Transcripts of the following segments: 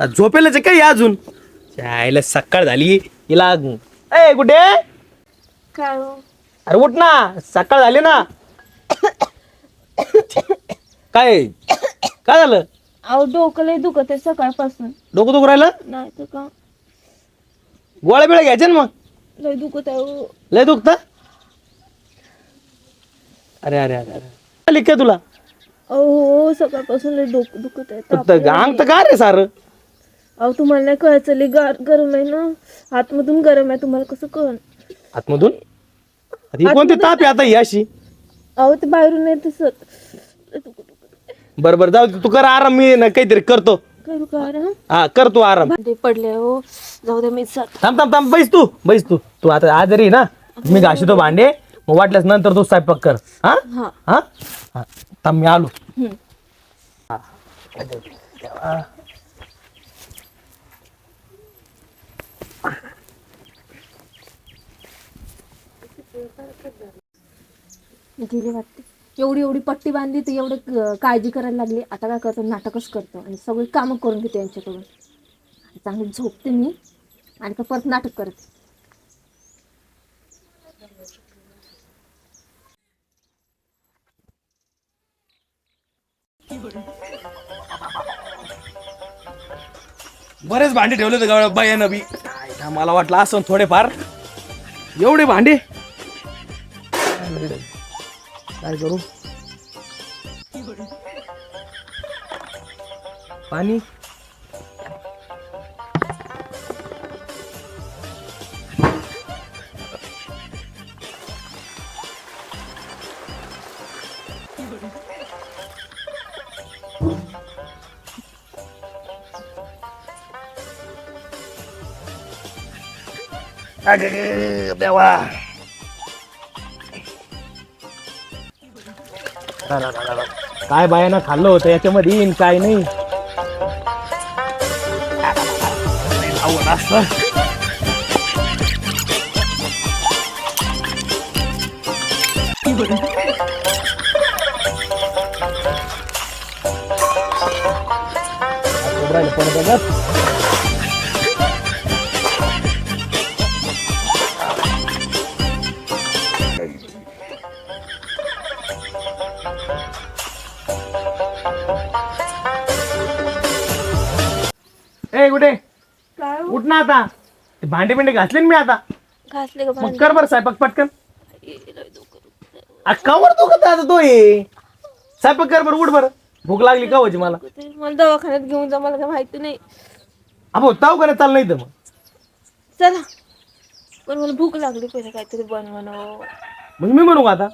झोपेलच आहे काय अजून? चायला सकाळ झाली. हिला ए कुठे? काय हो? अरे उठ ना सकाळ झाली ना. काय? काय झालं? अहो डोकं लय दुखत आहे सकाळपासून. डोकं दुखू राहिलं? नाही तर का? गोळ्या बिळ्या घ्यायच्या ना मग? लय दुखत आहे हो. लय दुखत? अरे अरे अरे अरे. आली काय तुला? अहो सकाळपासून लय डोकं दुखत आहे ताप तर अंग तर का रे सार. अहो तुम्हाला नाही कळायचं लय गार गरम आहे ना. आतमधून गरम आहे तुम्हाला कसं कळ आतमधून? आता ही कोणती ताप आहे आता ही अशी? अहो ते बाहेरून नाही दिसत. लय दुखत दुखत बरं बरं जाऊ दे, तू कर आराम मी ना काहीतरी करतो. करू का आराम? हा कर तू आराम. भांडे पडले हो. जाऊ दे मी जात. थांब थांब थांब बैस तू बैस तू. तू आता आजारी आहे ना? मी घाशितो भांडे. मग वाटल्यास नंतर तू स्वयंपाक कर. हा. हा? हा. थांब मी आलो. गेली वाटते. एवढी एवढी पट्टी बांधली तर एवढं क- काळजी करायला लागली. आता काय करतो? नाटकच करतो आणि सगळी कामं करून घेते यांच्याकडून. आणि चांगली झोपते मी आणि का परत नाटक करते. बरेच भांडे ठेवले होते बाया नबी काय मला वाटलं असं थोडेफार. एवढे भांडे? काय करू? पाणी? अगं, देवा काय बायानं खाल्लं होतं याच्यामध्ये येईन काय नाही आवड असतं. आता राहिलं ए कुठे? काय उठ ना आता. ते भांडे बिंडे घासले ना मी आता. घासले का मग कर बरं स्वयंपाक पटकन. आ, कवर दुखत आहे आता तो ये स्वयंपाक कर बरं उठ बरं. भूक लागली का होती मला? मला दवाखान्यात घेऊन जा मला काय माहिती नाही. अबो ताव का चाल नाही तर मग. चला. पण मला भूक लागली पहिले काहीतरी बनवणं. मग मी म्हणू का आता?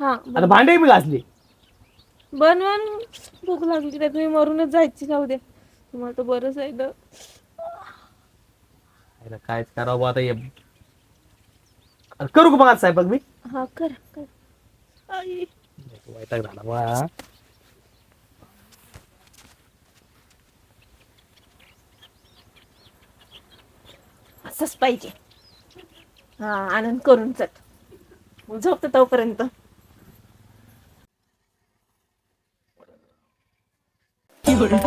हा आता भांडे मी घासले. बनवून भूक लागली तर तुम्ही मरूनच जायची जाऊ दे तुम्हाला तर बरंच आहे ना. कायच करावं आता हे. अरे करू का मग आज स्वयंपाक मी? हा कर कर. आई. वैताग झाला बा. असंच पाहिजे. हा आनंद करून चट मग झोपतं तोपर्यंत. 有人。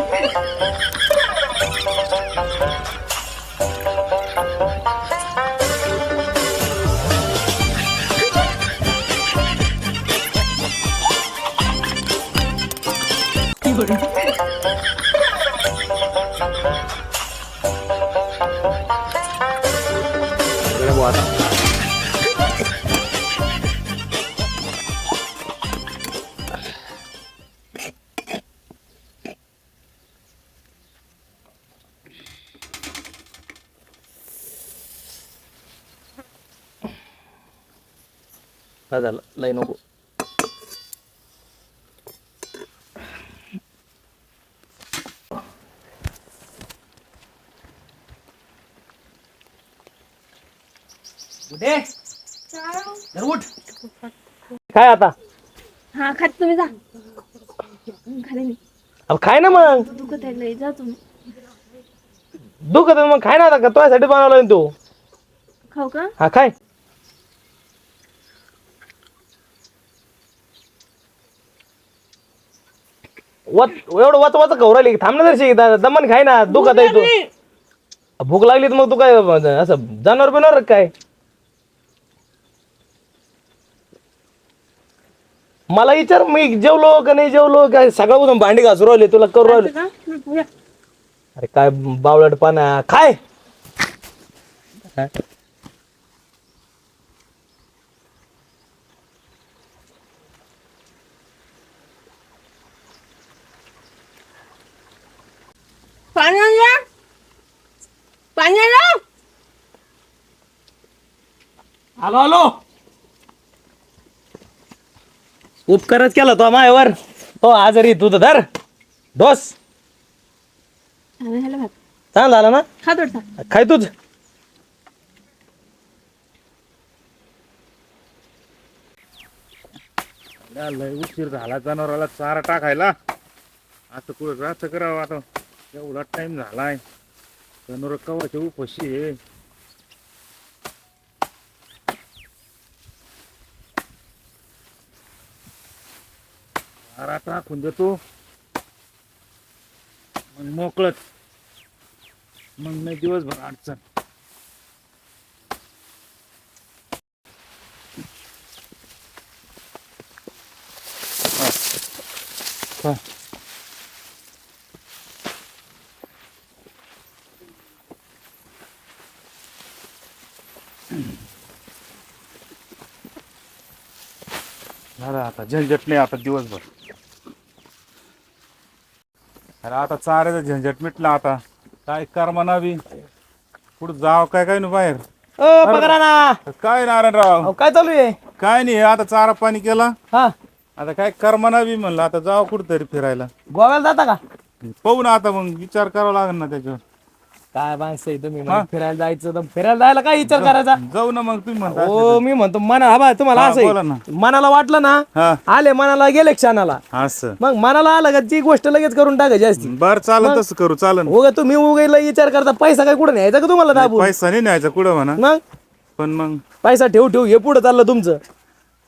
काय झालं लय नको. काय आता? हा खात तुम्ही जा. खाली मी. अब खाय ना मग. दुखत आहे लय जा तुम्ही. दुखत आहे मग खाय ना आता का तुझ्यासाठी बनवला तू? खाऊ का? हा खाय. वत एवढं वच वच खाऊ राहिली थांब ना जरशी दमन खाय ना दुखत आहे तू. भूक लागली तर मग तू काय असं जनावर बिनावर काय? मला विचार मी जेवलो का नाही जेवलो काय सगळं भांडी घासू राहिले तुला करू राहिले. अरे काय बावळट पाना काय पाणी आणला पाणी आणला आलो आलो उपकारच केला तो मायावर. हो आजारी तू तर धर. डोस. ह्याला भात. चांगला झाला ना? खा थोडसा खाय तूच या लय उशीर झाला जनावराला चारा टाकायला. असं कुठं राहतं करावं आता? एवढा टाइम झालाय. जनावर ठेवू उपशी आहे चारा टाकून देतो. मग मोकळत मग नाही दिवसभर अडचण. हा. झालं आता. झंझट नाही आता दिवसभर. अरे आता चाऱ्याचं झंझट मिटलं आता. काय कर्म नावी कुठं जाव काय काय ना बाहेर? ओ ना काय नारायणराव? अहो, काय चालू आहे? काय नाही आता चारा पाणी केला. हा. आता काय कर्म नावी म्हणलं आता जावं कुठंतरी फिरायला. गोव्याला जाता का? पाहू ना आता मग विचार करावा लागेल ना त्याच्यावर. काय माणसं आहे तुम्ही? फिरायला जायचं तर फिरायला जायला काय विचार करायचा? जाऊ ना मग तुम्ही म्हणता हो मी म्हणतो मना हा बा तुम्हाला हा, असं बोला आहे. मनाला वाटलं ना हा. आले मनाला गेले क्षणाला. असं. मग मनाला आलं का ती गोष्ट लगेच करून टाकायची असती बर चालन तसं करू चालन उगा तुम्ही उगायला विचार करता पैसा काय कुठं न्यायचा का तुम्हाला दाबून? पैसा नाही न्यायचा कुठं म्हणा. मग? पण मग? पैसा ठेवू ठेवू हे पुढे चाललं तुमचं.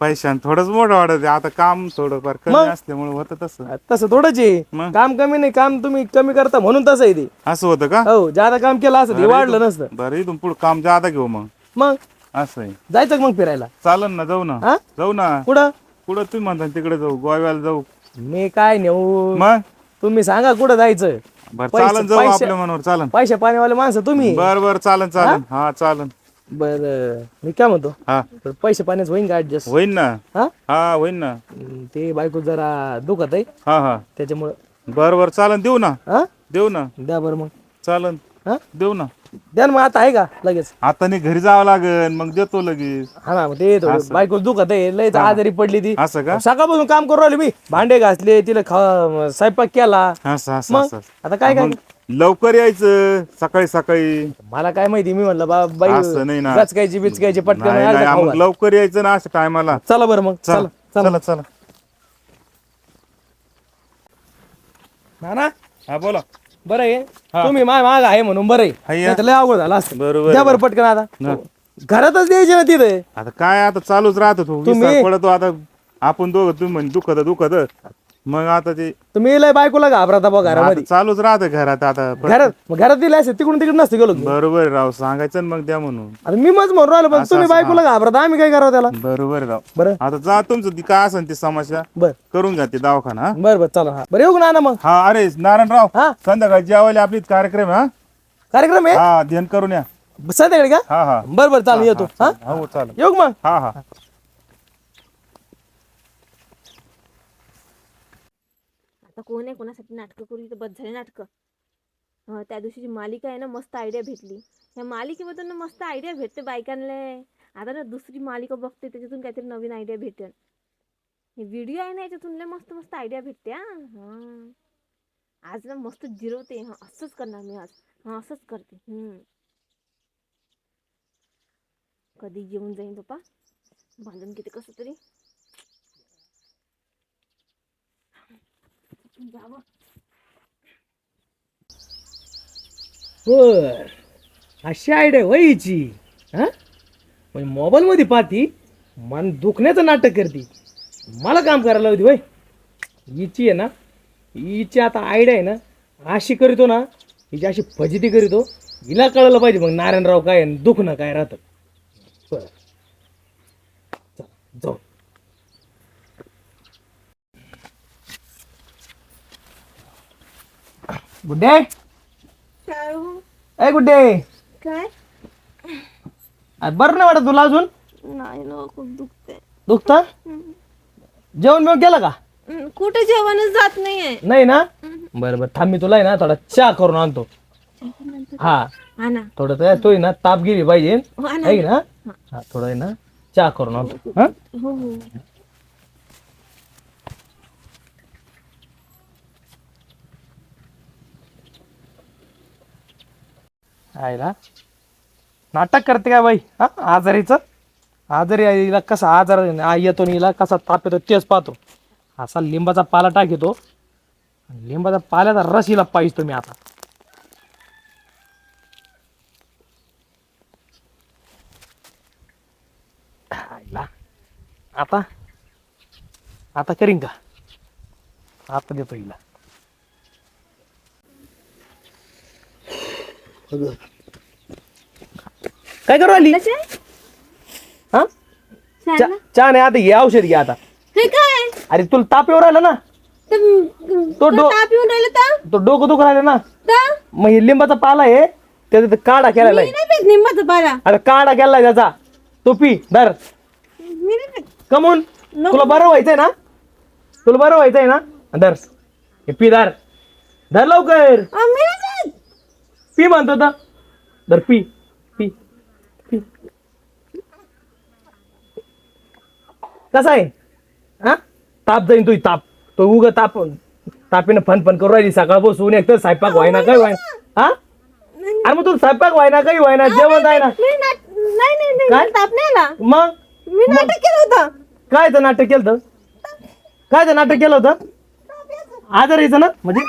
पैशान थोडंच मोठं वाटत आता काम थोडंफार कमी असल्यामुळे होतं तसं. तसं थोडंच आहे. मग? काम कमी नाही काम तुम्ही कमी करता म्हणून तसं आहे ते. असं होतं का? हो ज्यादा काम केलं असं ते वाढलं नसतं. बरं इथून पुढे काम जादा घेऊ मग. मग? असं आहे. जायचं का मग फिरायला? चालन ना जाऊ ना. हा जाऊ ना. कुठं? कुठं तुम्ही म्हणता तिकडे जाऊ गोव्याला जाऊ. मी काय नेऊ? मग? तुम्ही सांगा कुठं जायचं. बर पैसे- चालन जाऊ पैसे- आपल्या मनावर चालन. पैसे पाणीवाले माणसं तुम्ही. बर बर चालन चालन. हा चालन. बर मी काय म्हणतो? हा. तर पैसे पाण्याचं होईन का ऍडजस्ट होईन ना. हा? हा होईन ना. ते बायको जरा दुखत आहे. हा हा. त्याच्यामुळं. बर बर. चालन देऊ ना. हा? देऊ ना. द्या बरं मग. चालन. हा? देऊ ना. द्या ना मग आता आहे का? लगेच. आता नाही घरी जावं लागेल मग देतो लगेच. हा ना मग ते थोडं बायको दुखत आहे. लयच आजारी पडली ती. असं का? सकाळपासून काम करू राहिली मी. भांडे घासले तिला खा स्वयंपाक केला. असं असं मग? असं. आता काय काय मग लवकर यायचं सकाळी सकाळी. मला काय माहिती मी म्हणलं बा बाई असं नाही ना. गचकायची बिचकायची पटकन नाही आलं नाही खाऊ मग घाल. लवकर यायचं ना अशा टायमाला. चला बरं मग चला चला चला. चला ना ना हा बोला. बरं आहे. तुम्ही माय माग आहे म्हणून बरं आहे. हाय या. नाहीतर लय अवघड झालं असतं. बरोबर द्या. बरं पटकन आता. घरातच द्यायचे ना तिथे. आता काय आता चालूच राहतो तो. तुम्ही- विसर पडतो आता. आपण दोघं तुम्ही म्हणजे दुखत दुखत. मग आता ते तुम्ही लय बायकोला घाबरता बा आता घरामध्ये. चालूच राहतं घरात आता पण घरात मग घरात दिले असते तिकडून तिकडे नसते गेलो. बरोबर आहे राव सांगायचं ना मग द्या म्हणून. आता मी मग म्हणून राहिलो पण तुम्ही बायकोला घाबरता आम्ही काय करावं त्याला? बरोबर आहे राव. बरं. आता जा तुमचं ती काय असेल ती समस्या बर. करून घ्या ते दवाखाना हा? बर बर चला हा. बरं येऊ ना मग? हा अरे नारायणराव हा. संध्याकाळी जेवायला आपली कार्यक्रम आहे, कार्यक्रम आहे? हा ध्यान करून या. संध्याकाळी का? हा हा. बर बर चालेल येतो. हा हो चालेल. येऊ का मग? हा हा. आता कोण आहे कोणासाठी नाटकं करू तर बस झाले नाटकं. हं, त्या दिवशीची मालिका आहे ना मस्त आयडिया भेटली. ह्या मालिकेमधून ना मस्त आयडिया भेटते बायकांना आता ना दुसरी मालिका बघते त्याच्यातून काहीतरी नवीन आयडिया भेटेल. हे व्हिडिओ आहे ना याच्यातून लय मस्त मस्त आयडिया भेटते हा. हां. आज ना मस्त जिरवते हां. असंच करणार मी आज. हां असंच करते. कधी येऊन जाईन पप्पा? बांधून किती कसं तरी? जावं. बर. अशी आयडिया हिची. हा? म्हणजे मोबाईल मध्ये पाहती मन दुखण्याचं नाटक करते. मला काम करायला होती वय हिची आहे ना हिची आता आयडिया आहे ना अशी करीतो ना हिची अशी फजिती करीतो हिला कळायला पाहिजे मग नारायणराव काय दुखणं काय राहतं. बरं चला, जाऊ गुड्डे? हो? ए गुड्डे? काय? बरं नाही वाटत तुला अजून? नाही ना खूप दुखते? दुखत जेवण बिवण केलं का? कुठे जेवणच जात नाहीये. नाही ना? बरं बरं थांब मी तुला आहे ना थोडा चहा करून आणतो. हा. हा ना. थोडं तर तोय ना ताप गेली पाहिजे. हा ना. आहे ना? हा थोडं आहे ना चहा करून आणतो. हा? हो हो. आईला. नाटक करते काय बाई? हा? आजारीचं? आजारी आईला कसा आजार आ- येतो आणि हिला कसा ताप येतो तेच पाहतो. असा लिंबाचा पाला टाकतो. लिंबाचा पाल्याचा रस हिला पाहिजे तुम्ही आता. आईला. आता? आता करीन का? आता देतो हिला. काय करू आली कसे? हा? चा-? चहा नाही आता घे औषध घे आता. हे काय? अरे तुला ताप येऊ राहिला ना? तर- तो डो- ताप येऊन राहिलं तर? तो डोकं दुख राहिलं ना? तर? मग हे लिंबाचा पाला आहे त्याचा ते काढा केलेला मी आहे. नाही पेत निंबाचा पाला. अरे काढा केलाय त्याचा. तो पी धर. मी नाही पेत. कमून. नको. तुला बरं व्हायचंय ना? तुला बरं व्हायचंय ना? धर. हे पी धर. धर लवकर. मी नाही पी म्हणतो तर धर पी पी पी. कसा आहे? हा? ताप जाईन तुझी ताप. तो उग ताप तापीनं फन फन करू राहिली. सकाळ बसून एक तर स्वयंपाक व्हायना काय व्हायना? हा? अरे मग तुला स्वयंपाक व्हायना काही व्हायना? जेवण आहे ना नाही नाही नाही काय? ताप नाही आला. मग? मी नाटक केलं होतं. काय तर नाटक केलं होतं? काय तर नाटक केलं होतं? आजारीचं ना? म्हणजे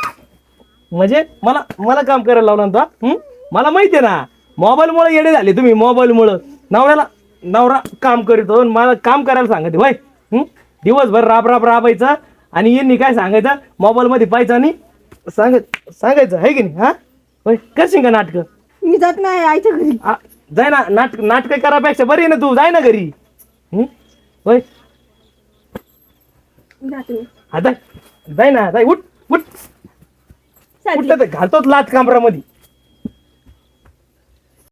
म्हणजे मला मला काम करायला लावलं ना तो, हं? मला माहिती आहे ना मोबाईलमुळे येडे झाले तुम्ही मोबाईलमुळं. नवऱ्याला नवरा काम करीतो मला काम करायला सांगते भाई दिवसभर राब राब राबायचं आणि यांनी काय सांगायचं? मोबाईलमध्ये पाहायचं आणि सांग सांगायचं आहे की नाही हा? होय? करशील का नाटकं? मी जात नाही आईच्या घरी. आ, जाय ना नाटक नाटक करापेक्षा बरी आहे ना तू जाय ना घरी. हं? होय? जाते मी. हा जाय. जाय ना जाय उठ उठ. चालली. उठ घालतोच लाच कामरामध्ये